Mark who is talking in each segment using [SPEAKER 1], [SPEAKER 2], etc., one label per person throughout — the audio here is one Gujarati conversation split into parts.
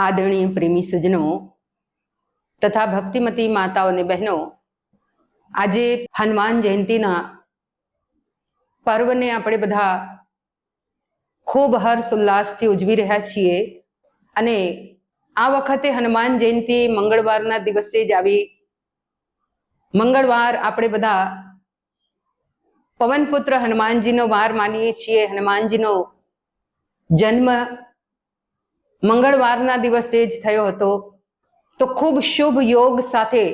[SPEAKER 1] આદરણીય પ્રેમી સજ્જનો તથા ભક્તિમતી માતાઓ અને બહેનો, આજે હનુમાન જયંતીના પર્વને આપણે બધા ખૂબ હર્ષ ઉલ્લાસથી ઉજવી રહ્યા છીએ અને આ વખતે હનુમાન જયંતી મંગળવારના દિવસે જ આવી. મંગળવાર આપણે બધા પવનપુત્ર હનુમાનજીનો વાર માનીએ છીએ. હનુમાનજીનો જન્મ મંગળવારના દિવસે જ થયો હતો. તો ખૂબ શુભ યોગ સાથે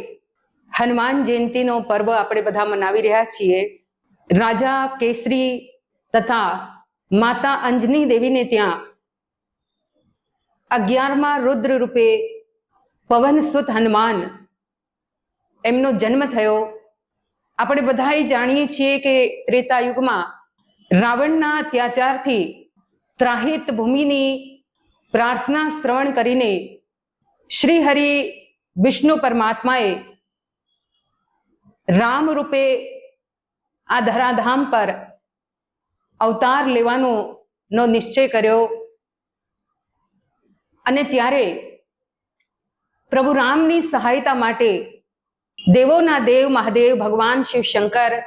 [SPEAKER 1] હનુમાન જયંતીનો પર્વ આપણે બધા મનાવી રહ્યા છીએ. રાજા કેસરી તથા માતા અંજની દેવીને ત્યાં અગિયારમાં રુદ્ર રૂપે પવનસુત હનુમાન એમનો જન્મ થયો. આપણે બધાએ જાણીએ છીએ કે ત્રેતા યુગમાં રાવણના અત્યાચારથી ત્રાહિત ભૂમિની પ્રાર્થના શ્રવણ કરીને શ્રી હરિ વિષ્ણુ પરમાત્માએ રામ રૂપે આ ધરાધામ પર અવતાર લેવાનો નો નિશ્ચય કર્યો. અને ત્યારે પ્રભુ રામની સહાયતા માટે દેવોના દેવ, મહાદેવ, ભગવાન શિવ શંકર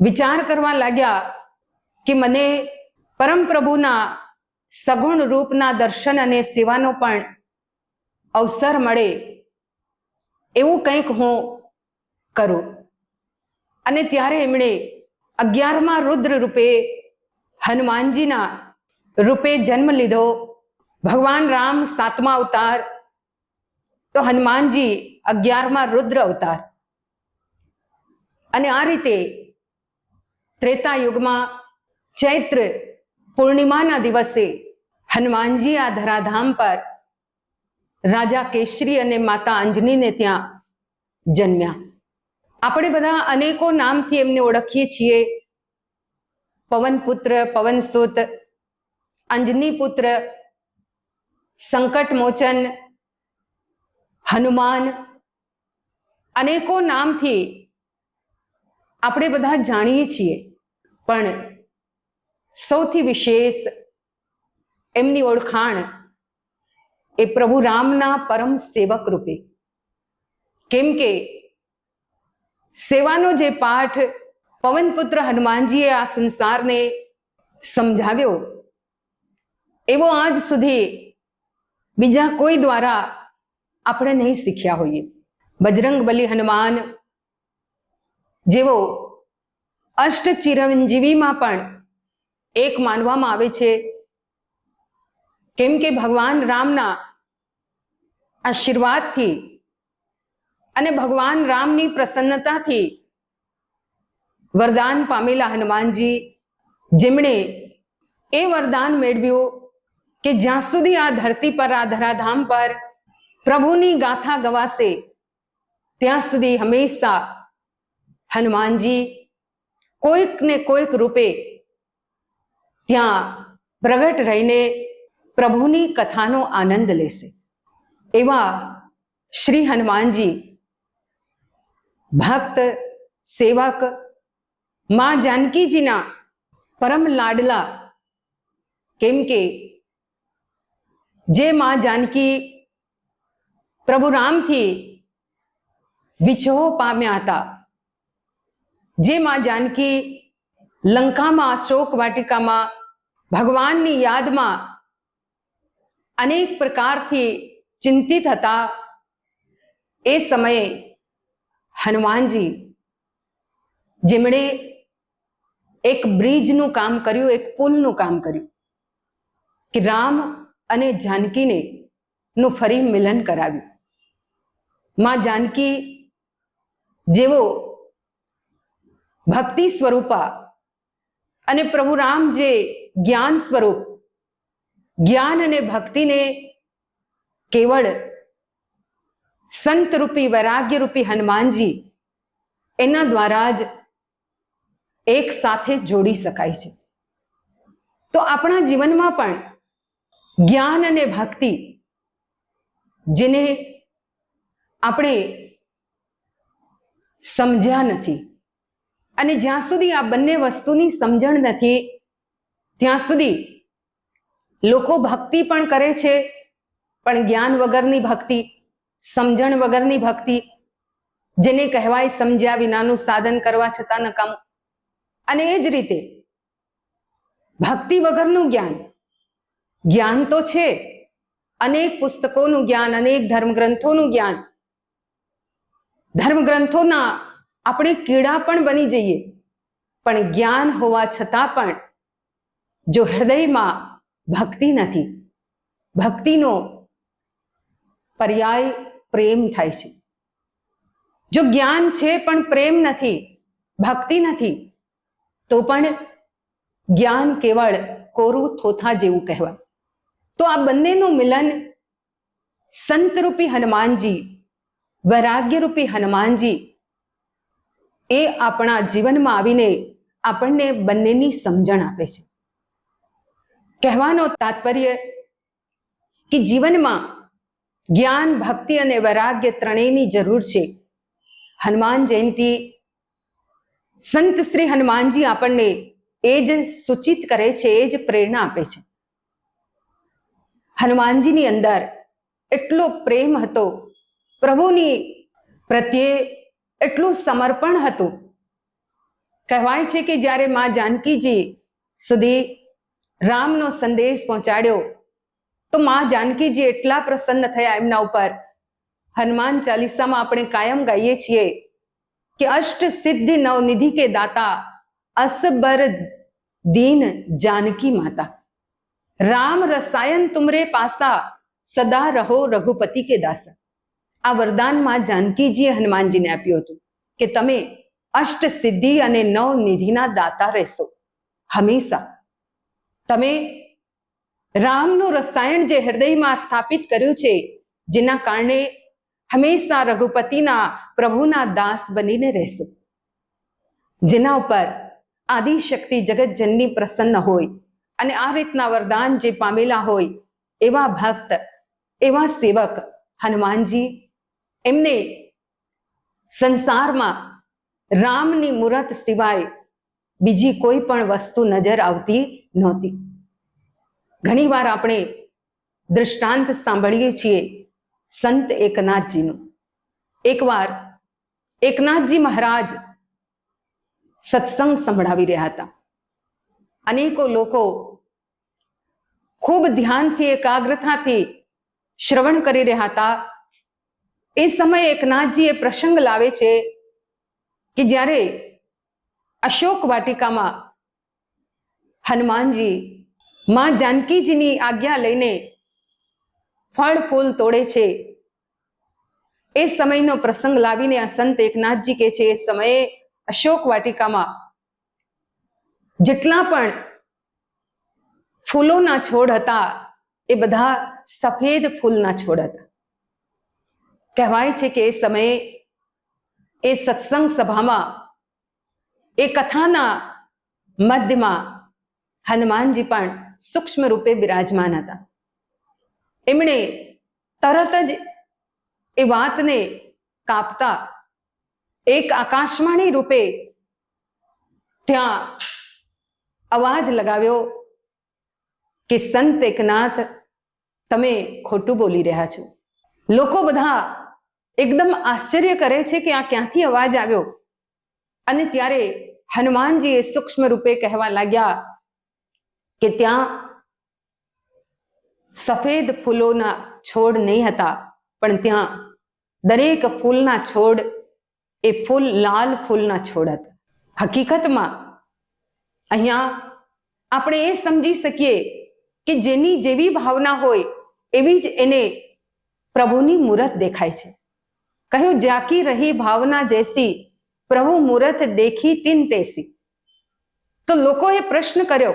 [SPEAKER 1] વિચાર કરવા લાગ્યા કે મને પરમ પ્રભુના સગુણ રૂપના દર્શન અને સેવાનો પણ અવસર મળે એવું કંઈક હું કરું. અને ત્યારે એમણે અગિયારમાં રુદ્ર રૂપે હનુમાનજીના રૂપે જન્મ લીધો. ભગવાન રામ સાતમા અવતાર, તો હનુમાનજી અગિયારમાં રુદ્ર અવતાર. અને આ રીતે ત્રેતા યુગમાં ચૈત્ર પૂર્ણિમાના દિવસે હનુમાનજી આ ધરાધામ પર રાજા કેશરી અને માતા અંજનીને ત્યાં જન્મ્યા. આપણે બધા અનેકો નામથી એમને ઓળખીએ છીએ. પવનપુત્ર પવનસુત અંજની પુત્ર, સંકટ મોચન, હનુમાન, અનેકો નામથી આપણે બધા જાણીએ છીએ. પણ સૌથી વિશેષ એમની ઓળખાણ એ પ્રભુ રામના પરમ સેવક રૂપે. કેમ કે સેવાનો જે પાઠ પવનપુત્ર હનુમાનજીએ આ સંસારને સમજાવ્યો, એવો આજ સુધી બીજા કોઈ દ્વારા આપણે નહીં શીખ્યા હોઈએ. બજરંગ બલી હનુમાન જેવો અષ્ટ ચિરંજીવીમાં પણ એક માનવામાં આવે છે. કેમ કે ભગવાન રામના આશીર્વાદથી અને ભગવાન રામની પ્રસન્નતાથી વરદાન પામેલા હનુમાનજી, જેમણે એ વરદાન મેળવ્યું કે જ્યાં સુધી આ ધરતી પર, આ ધરાધામ પર પ્રભુની ગાથા ગવાશે, ત્યાં સુધી હંમેશા હનુમાનજી કોઈક ને કોઈક રૂપે ત્યાં પ્રગટ રહીને પ્રભુની કથાનો આનંદ લેશે. એવા શ્રી હનુમાનજી ભક્ત, સેવક, માં જાનકીજીના પરમ લાડલા, કેમ કે જે માં જાનકી પ્રભુ રામથી વિછોહ પામ્યા હતા, જે માં જાનકી લંકામાં, અશોક વાટિકામાં ભગવાનની યાદમાં અનેક પ્રકારથી ચિંતિત હતા. એ સમયે હનુમાનજી જેમણે એક બ્રિજનું કામ કર્યું, એક પુલનું કામ કર્યું કે રામ અને જાનકીને નું ફરી મિલન કરાવ્યું. માં જાનકી જેવો ભક્તિ સ્વરૂપા અને પ્રભુ રામ જે જ્ઞાન સ્વરૂપ. જ્ઞાન અને ભક્તિને કેવળ સંતરૂપી વૈરાગ્યરૂપી હનુમાનજી એના દ્વારા જ એક સાથે જોડી શકાય છે. તો આપણા જીવનમાં પણ જ્ઞાન અને ભક્તિ જેને આપણે સમજ્યા નથી અને જ્યાં સુધી આ બંને વસ્તુની સમજણ નથી ત્યાં સુધી લોકો ભક્તિ પણ કરે છે, પણ જ્ઞાન વગરની ભક્તિ, સમજણ વગરની ભક્તિ, જેને કહેવાય સમજ્યા વિનાનું સાધન કરવા છતાં નકામું. અને એ જ રીતે ભક્તિ વગરનું જ્ઞાન જ્ઞાન તો છે, અનેક પુસ્તકોનું જ્ઞાન, અનેક ધર્મગ્રંથોનું જ્ઞાન. ધર્મગ્રંથોના આપણે કીડા પણ બની જઈએ, પણ જ્ઞાન હોવા છતાં પણ જો હૃદયમાં ભક્તિ નથી, ભક્તિનો પર્યાય પ્રેમ થાય છે. જો જ્ઞાન છે પણ પ્રેમ નથી, ભક્તિ નથી, તો પણ જ્ઞાન કેવળ કોરું થોથા જેવું કહેવાય. તો આ બંનેનું મિલન સંતરૂપી હનુમાનજી, વૈરાગ્યરૂપી હનુમાનજી એ આપણા જીવનમાં આવીને આપણને બંનેની સમજણ આપે છે. કહેવાનો તાત્પર્ય કે જીવનમાં જ્ઞાન, ભક્તિ અને વૈરાગ્ય ત્રણેયની જરૂર છે. હનુમાન જયંતિ, સંત શ્રી હનુમાનજી આપણને એ જ સૂચિત કરે છે, એ જ પ્રેરણા આપે છે. હનુમાનજીની અંદર એટલો પ્રેમ હતો, પ્રભુની પ્રત્યે એટલું સમર્પણ હતું. કહેવાય છે કે જ્યારે માં જાનકીજી સુધી રામનો સંદેશ પહોંચાડ્યો. તો માં જાનકીજી એટલા પ્રસન્ન થયા એમના ઉપર. હનુમાન ચાલીસામાં આપણે કાયમ ગાઈએ છીએ કે અષ્ટ સિદ્ધિ નવનિધિ કે દાતા, અસબર દીન જાનકી માતા. રામ રસાયન તુમરે પાસા, સદા રહો રઘુપતિ કે દાસા. આ વરદાનમાં જાનકીજીએ હનુમાનજીને આપ્યું હતું કે તમે અષ્ટ સિદ્ધિ અને નવનિધિના દાતા રહેશો. હંમેશા તમે રામનું રસાયણ જે હૃદયમાં સ્થાપિત કર્યું છે, જેના કારણે હંમેશા રઘુપતિના પ્રભુના દાસ બનીને રહેશો. જેના ઉપર આદિશક્તિ જગતજનની પ્રસન્ન હોય અને આ રીતના વરદાન જે પામેલા હોય, એવા ભક્ત, એવા સેવક હનુમાનજી, એમને સંસારમાં રામની મૂરત સિવાય બીજી કોઈ પણ વસ્તુ નજર આવતી નહોતી. ઘણીવાર આપણે દૃષ્ટાંત સાંભળીએ છીએ સંત એકનાથજીનું. એકવાર એકનાથજી મહારાજ સત્સંગ સંભળાવી રહ્યા હતા. અનેકો લોકો ખૂબ ધ્યાનથી, એકાગ્રતાથી શ્રવણ કરી રહ્યા હતા. એ સમયે એકનાથજી એ પ્રસંગ લાવે છે કે જ્યારે અશોક વાટિકામાં હનુમાનજી, માં જાનકીજીની આજ્ઞા લઈને ફળ ફૂલ તોડે છે. એ સમયનો પ્રસંગ લાવીને આ સંત એકનાથજી કે છે, એ સમયે અશોક વાટિકામાં જેટલા પણ ફૂલોના છોડ હતા, એ બધા સફેદ ફૂલના છોડ હતા. કહેવાય છે કે એ સમયે એ સત્સંગ સભામાં, એ કથાના મધ્યમાં હનુમાનજી પણ સૂક્ષ્મ રૂપે બિરાજમાન હતા. એમણે તરત જ એ વાતને કાપતા એક આકાશવાણી રૂપે ત્યાં અવાજ લગાવ્યો કે, સંત એકનાથ, તમે ખોટું બોલી રહ્યા છો. લોકો બધા એકદમ આશ્ચર્ય કરે છે કે આ ક્યાંથી અવાજ આવ્યો. અને ત્યારે હનુમાનજી એ સૂક્ષ્મ રૂપે કહેવા લાગ્યા કે ત્યાં સફેદ ફૂલોના છોડ નહીં હતા, પણ ત્યાં દરેક ફૂલના છોડ એ ફૂલ લાલ ફૂલના છોડ હતા. હકીકતમાં અહીંયા આપણે એ સમજી શકીએ કે જેની જેવી ભાવના હોય એવી જ એને પ્રભુની મૂરત દેખાય છે. કહ્યું, જાકી રહી ભાવના જૈસી, પ્રભુ મૂરત દેખી તિન તેસી. તો લોકોએ પ્રશ્ન કર્યો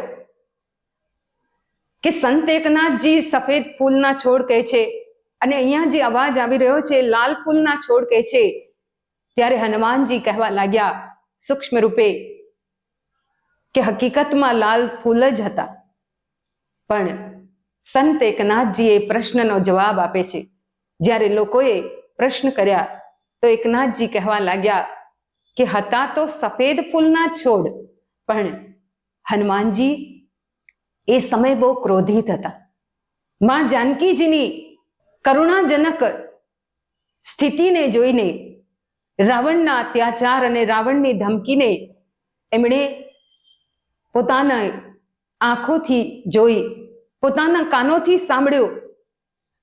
[SPEAKER 1] કે સંત એકનાથજી સફેદ ફૂલના છોડ કહે છે. અને અહીંયા જે અવાજ આવી રહ્યો છે, લાલ ફૂલના છોડ કહે છે. ત્યારે હનુમાનજી કહેવા લાગ્યા સૂક્ષ્મ રૂપે કે હકીકતમાં લાલ ફૂલ જ હતા. પણ સંત એકનાથજી એ પ્રશ્નનો જવાબ આપે છે. જ્યારે લોકોએ પ્રશ્ન કર્યા, તો એકનાથજી કહેવા લાગ્યા, કે હતા તો સફેદ ફૂલના છોડ, પણ હનુમાનજી એ સમય બહુ ક્રોધિત હતા. માં જાનકીજીની કરુણાજનક સ્થિતિને જોઈને રાવણના અત્યાચાર અને રાવણની ધમકીને એમણે પોતાના આંખોથી જોઈ, પોતાના કાનોથી સાંભળ્યું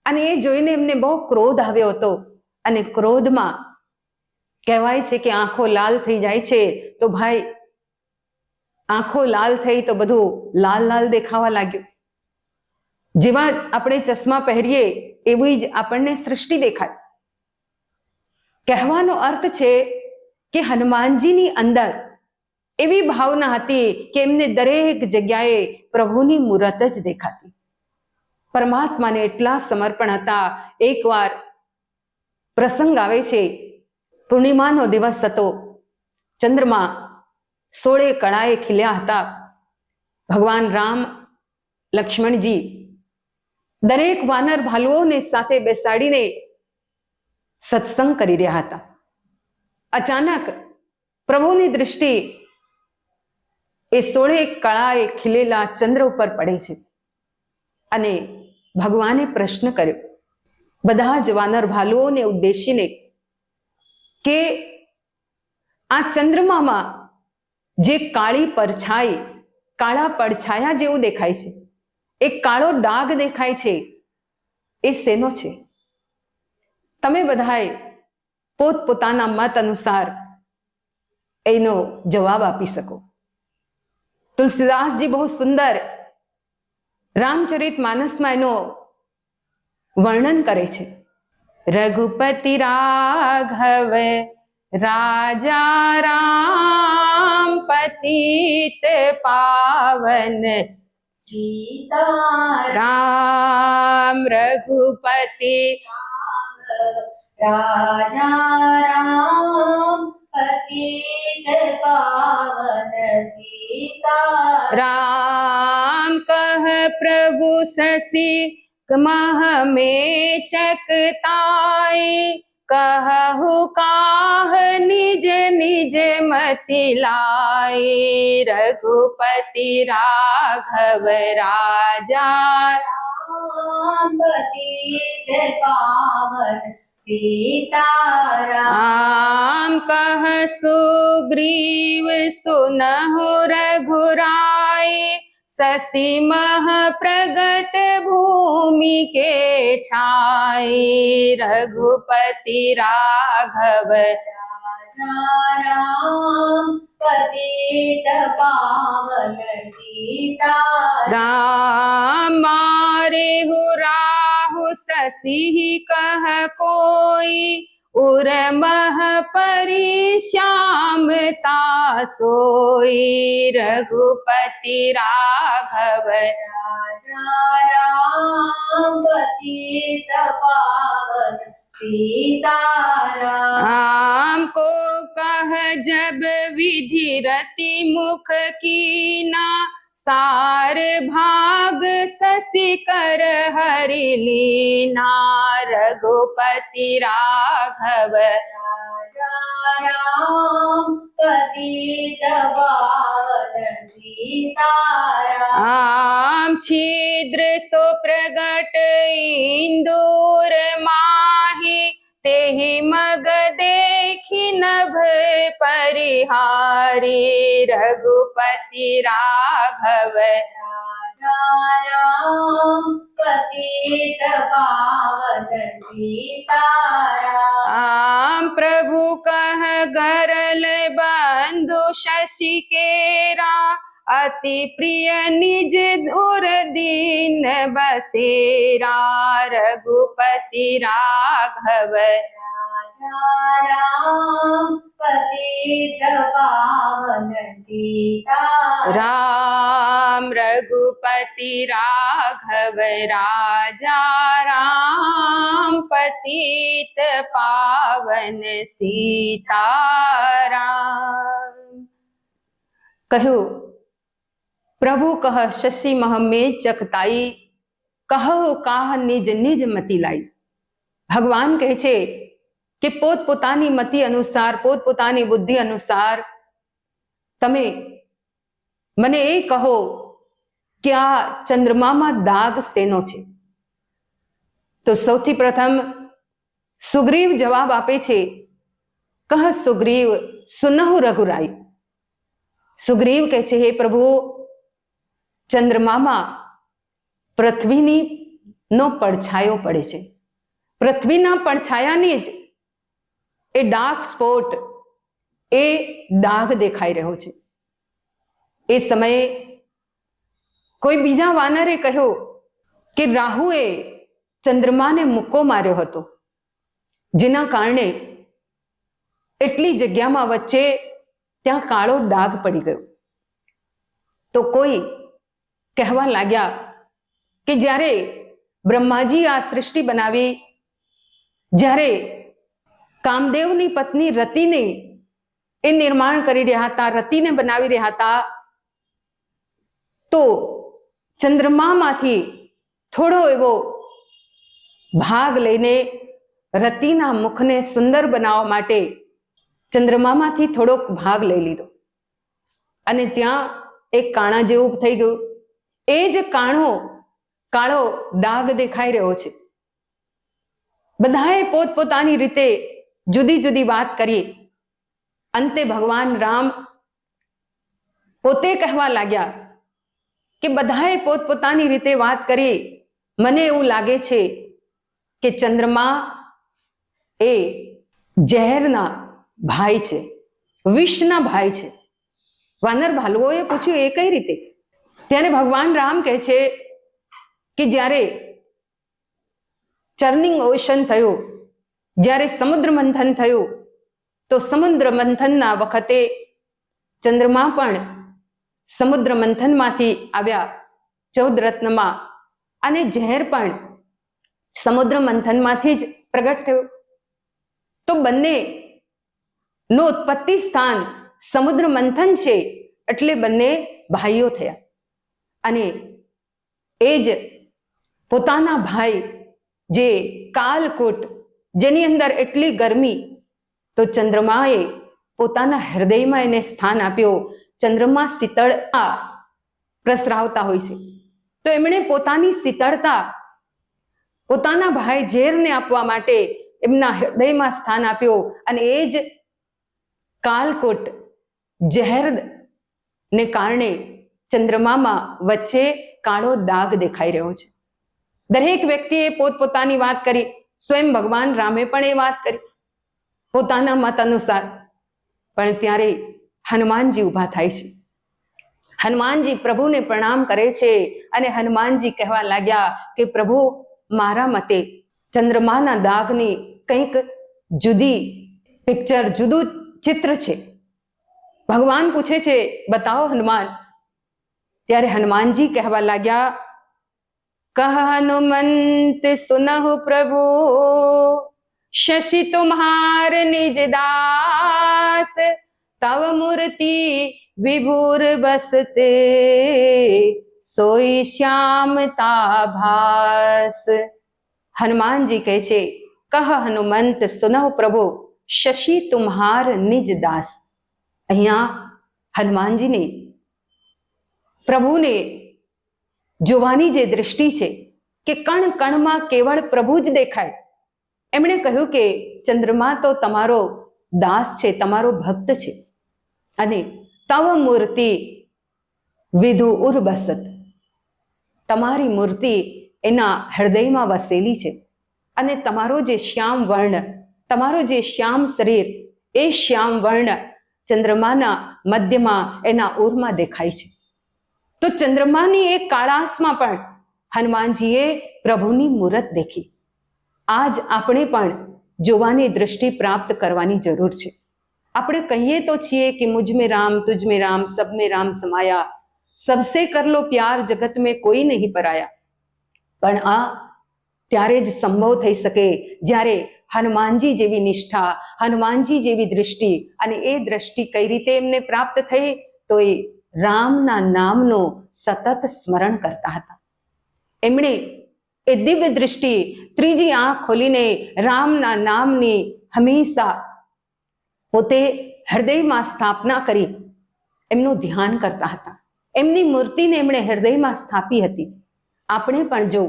[SPEAKER 1] અને એ જોઈને એમને બહુ ક્રોધ આવ્યો હતો અને ક્રોધમાં કહેવાય છે કે આંખો લાલ થઈ જાય છે, તો ભાઈ આંખો લાલ થઈ તો બધું લાલ લાલ દેખાવા લાગ્યું. જેવા આપણે ચશ્મા પહેરીએ એવી જ આપણને સૃષ્ટિ દેખાય. કહેવાનો અર્થ છે કે હનુમાનજીની અંદર એવી ભાવના હતી કે એમને દરેક જગ્યાએ પ્રભુની મૂર્ત જ દેખાતી. પરમાત્માને એટલા સમર્પણ હતા. એકવાર પ્રસંગ આવે છે, પૂર્ણિમાનો દિવસ હતો. ચંદ્રમા સોળે કળાએ ખીલ્યા હતા. ભગવાન રામ, લક્ષ્મણજી દરેક વાનર ભાલુઓને સાથે બેસાડીને સત્સંગ કરી રહ્યા હતા. અચાનક પ્રભુની દૃષ્ટિ એ સોળે કળાએ ખીલેલા ચંદ્ર ઉપર પડે છે અને ભગવાને પ્રશ્ન કર્યો, બધા જ વાનર ભાલુઓને ઉદ્દેશીને કે આ ચંદ્રમામાં જે કાળી પરછાઈ, કાળા પડછાયા જેવું દેખાય છે. એક કાળો ડાઘ દેખાય છે. એ શેનો છે? તમે બધાએ પોતપોતાના મત અનુસાર એનો જવાબ આપી શકો. તુલસીદાસજી બહુ સુંદર રામચરિત માનસમાં એનો વર્ણન કરે છે. રઘુપતિ રાઘવ રાજા રામ પતિત પાવન
[SPEAKER 2] સીતા
[SPEAKER 1] રામ રઘુપતિ
[SPEAKER 2] રાજા રામ પતિત પાવન સીતા
[SPEAKER 1] રામ કહ પ્રભુ શશી મહ મેં ચકતાય कहु काह निज निज मति लाए रघुपति राघव राजा
[SPEAKER 2] राम पतित पावन सीता राम
[SPEAKER 1] आम कह सुग्रीव सुनहु रघुराय शशि मह प्रगट भूमि के छाए रघुपति राघव
[SPEAKER 2] राजा राम पतित पावन सीता
[SPEAKER 1] राम मारे हु राहु शशि कह कोई उर मह परि श्यामता सोई रघुपति राघव
[SPEAKER 2] राजा राम पतित पावन सीता राम
[SPEAKER 1] राम को कह जब विधि रति मुख कीना सार भाग शशि कर हरि लीना रघुपति राघव
[SPEAKER 2] राजा राम पतित पावन सीता राम
[SPEAKER 1] आम छिद्र सो प्रगट इंदूर माहि तेहि मग देखि नभ परिहारी रघुपति राघव
[SPEAKER 2] राजा राम पतित पावन सीता राम
[SPEAKER 1] आम प्रभु कह गरल बंधु शशि केरा अति प्रिय निज धुर दीन बसेरा रघुपति राघव
[SPEAKER 2] राजा राम पतित पावन सीता
[SPEAKER 1] राम रघुपति राघव राजा राम पतित पावन सीताराम કહ્યું પ્રભુ કહ શશી મહ મેં ચકતાઈ કહો કાહ નિજ નિજ મતિ લાઈ ભગવાન કહે છે કે પોતપોતાની મતિ અનુસાર પોતપોતાની બુદ્ધિ અનુસાર તમે મને એ કહો કે આ ચંદ્રમામાં દાગ શેનો છે તો સૌથી પ્રથમ સુગ્રીવ જવાબ આપે છે કહ સુગ્રીવ સુનહુ રઘુરાઈ સુગ્રીવ કહે છે હે પ્રભુ ચંદ્રમામાં પૃથ્વીની નો પડછાયો પડે છે. પૃથ્વીના પડછાયાની જ એ ડાર્ક સ્પોટ એ ડાઘ દેખાઈ રહ્યો છે. એ સમયે કોઈ બીજા વાનરે કહ્યું કે રાહુએ ચંદ્રમાને મુક્કો માર્યો હતો. જેના કારણે એટલી જગ્યામાં વચ્ચે ત્યાં કાળો ડાઘ પડી ગયો. તો કોઈ કહેવા લાગ્યા કે જ્યારે બ્રહ્માજી આ સૃષ્ટિ બનાવી, જ્યારે કામદેવની પત્ની રતિને એ નિર્માણ કરી રહ્યા હતા, રતિને બનાવી રહ્યા હતા, તો ચંદ્રમામાંથી થોડો એવો ભાગ લઈને રતિના મુખને સુંદર બનાવવા માટે ચંદ્રમામાંથી થોડોક ભાગ લઈ લીધો. અને ત્યાં એક કાણા જેવું થઈ ગયું. એ જ કાણો, કાળો ડાઘ દેખાઈ રહ્યો છે. બધાએ પોતપોતાની રીતે જુદી જુદી વાત કરી. અંતે ભગવાન રામ પોતે કહેવા લાગ્યા કે બધાએ પોતપોતાની રીતે વાત કરી. મને એવું લાગે છે કે ચંદ્રમા એ ઝેરના ભાઈ છે વિષના ભાઈ છે. વાનર ભાલુઓએ પૂછ્યું, એ કઈ રીતે? ત્યારે ભગવાન રામ કહે છે કે જ્યારે ચર્નિંગ ઓશન થયું, જ્યારે સમુદ્ર મંથન થયું, તો સમુદ્ર મંથનના વખતે ચંદ્રમા પણ સમુદ્ર મંથનમાંથી આવ્યા ચૌદ રત્નમાં અને ઝેર પણ સમુદ્ર મંથનમાંથી જ પ્રગટ થયું. તો બંને નું ઉત્પત્તિ સ્થાન સમુદ્ર મંથન છે એટલે બંને ભાઈઓ થયા. અને એ જ પોતાના ભાઈ જે કાલકૂટ, જેની અંદર એટલી ગરમી, તો ચંદ્રમાએ પોતાના હૃદયમાં એને સ્થાન આપ્યો. ચંદ્રમા શીતળતા પ્રસરાવતા હોય છે. તો એમણે પોતાની શીતળતા પોતાના ભાઈ ઝેરને આપવા માટે એમના હૃદયમાં સ્થાન આપ્યો અને એ જ કાલકોટ ઝેર ને કારણે ચંદ્રમામાં વચ્ચે કાળો ડાઘ દેખાઈ રહ્યો છે. દરેક વ્યક્તિએ પોતપોતાની વાત કરી. સ્વયં ભગવાન રામે પણ એ વાત કરી. પોતાના મત અનુસાર. પણ ત્યારે હનુમાનજી ઊભા થાય છે. હનુમાનજી પ્રભુને પ્રણામ કરે છે અને હનુમાનજી કહેવા લાગ્યા કે પ્રભુ, મારા મતે ચંદ્રમાના દાગની કંઈક જુદી પિક્ચર, જુદું ચિત્ર છે. ભગવાન પૂછે છે, બતાવો હનુમાન ત્યારે હનુમાનજી કહેવા લાગ્યા કહ હનુમંત સુનહુ પ્રભુ, શશી તુમ્હાર નિજ દાસ, તવ મૂર્તિ વિભુર બસતે સોઈ શ્યામતા ભાસ. હનુમાનજી કહે છે કહ હનુમંત સુનહુ પ્રભુ, શશી તુમ્હાર નિજ દાસ. અહીંયા હનુમાનજીને પ્રભુને જોવાની જે દૃષ્ટિ છે કે કણ કણમાં કેવળ પ્રભુ જ દેખાય. એમણે કહ્યું કે ચંદ્રમા તો તમારો દાસ છે, તમારો ભક્ત છે. અને તવ મૂર્તિ વિધુ ઉર્બસત તમારી મૂર્તિ એના હૃદયમાં વસેલી છે. અને તમારો જે શ્યામ વર્ણ, તમારો જે શ્યામ શરીર, એ શ્યામ વર્ણ ચંદ્રમાના મધ્યમાં એના ઉરમાં દેખાય છે. તો ચંદ્રમાની એ કાળાસમાં પણ હનુમાનજીએ પ્રભુની મૂરત દેખી. આજ આપણે પણ જોવાની દ્રષ્ટિ પ્રાપ્ત કરવાની જરૂર છે. આપણે કહીએ તો છીએ કે મુજમે રામ તુજમે રામ સબમે રામ સમાયા. સબસે કરલો પ્યાર, જગત મેં કોઈ નહીં પરાયા. પણ આ ત્યારે જ સંભવ થઈ શકે જ્યારે હનુમાનજી જેવી નિષ્ઠા, હનુમાનજી જેવી દ્રષ્ટિ અને એ દ્રષ્ટિ કઈ રીતે એમને પ્રાપ્ત થઈ, તો એ રામના નામનો સતત સ્મરણ કરતા હતા. એમણે એ દિવ્ય દૃષ્ટિ ત્રીજી આંખ ખોલીને રામના નામની હંમેશા પોતે હૃદયમાં સ્થાપના કરી એમનું ધ્યાન કરતા હતા. એમની મૂર્તિને એમણે હૃદયમાં સ્થાપી હતી. આપણે પણ જો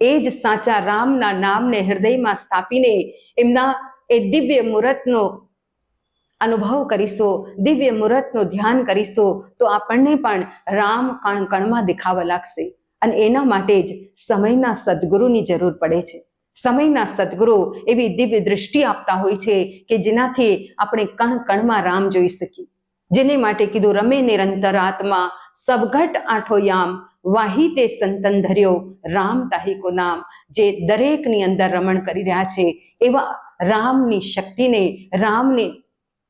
[SPEAKER 1] એ જ સાચા રામના નામને હૃદયમાં સ્થાપીને એમના એ દિવ્ય મુહૂર્તનો અનુભવ કરીશું, દિવ્ય મુહૂર્તનું ધ્યાન કરીશું, તો આપણને પણ રામ કણ કણમાં દેખાવા લાગશે. અને એના માટે જ સમયના સદગુરુની જરૂર પડે છે. સમયના સદગુરુ એવી દિવ્ય દૃષ્ટિ આપતા હોય છે કે જેનાથી આપણે કણ કણમાં રામ જોઈ શકીએ. જેને માટે કીધું, રમે નિરંતર આત્મા સબઘટ આઠો યામ, વાહી તે સંતન ધર્યો, રામ તાહિકો નામ. જે દરેકની અંદર રમણ કરી રહ્યા છે, એવા રામની શક્તિને, રામની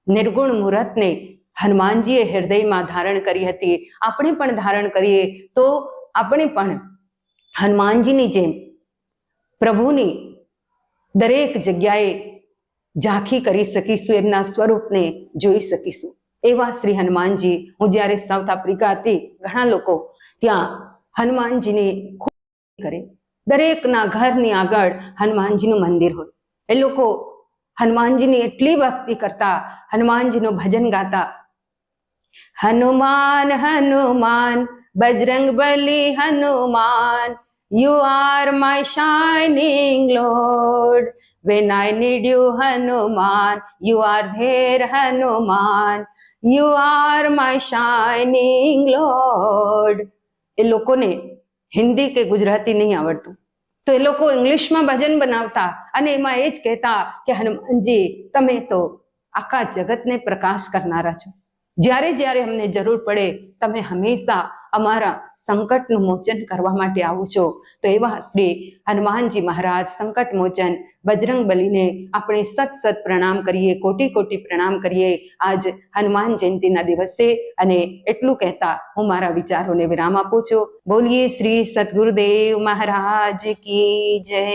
[SPEAKER 1] નિર્ગુણ મુહૂર્તને હનુમાનજીએ હૃદયમાં ધારણ કરી હતી. આપણે પણ ધારણ કરીએ તો આપણે પણ હનુમાનજીની જેમ પ્રભુની દરેક જગ્યાએ ઝાંખી કરી શકીશું, એમના સ્વરૂપને જોઈ શકીશું. એવા શ્રી હનુમાનજી, હું જ્યારે સાઉથ આફ્રિકા હતી, ઘણા લોકો ત્યાં હનુમાનજીની ખૂબ કરે. દરેકના ઘરની આગળ હનુમાનજીનું મંદિર હોય. એ લોકો હનુમાનજીની એટલી ભક્તિ કરતા હનુમાનજીનું ભજન ગાતા Hanuman Hanuman Bajrang Bali Hanuman you are my shining lord when I need you Hanuman you are there Hanuman you are my shining lord. એ લોકોને હિન્દી કે ગુજરાતી નહીં આવડતું તો એ લોકો ઇંગ્લિશમાં ભજન બનાવતા અને એમાં એ જ કહેતા કે, હનુમાનજી, તમે તો આખા જગતને પ્રકાશ કરનારા છો. જ્યારે જ્યારે અમને જરૂર પડે, તમે હંમેશા અમારા સંકટનું મોચન કરવા માટે આવો છો. તો એવા શ્રી હનુમાનજી મહારાજ સંકટ મોચન બજરંગ બલીને આપણે સત સત પ્રણામ કરીએ, કોટી કોટી પ્રણામ કરીએ. આજ હનુમાન જયંતિના દિવસે અને એટલું કહેતા હું મારા વિચારોને વિરામ આપું છું. બોલીએ શ્રી સદગુરુદેવ મહારાજ કી જય.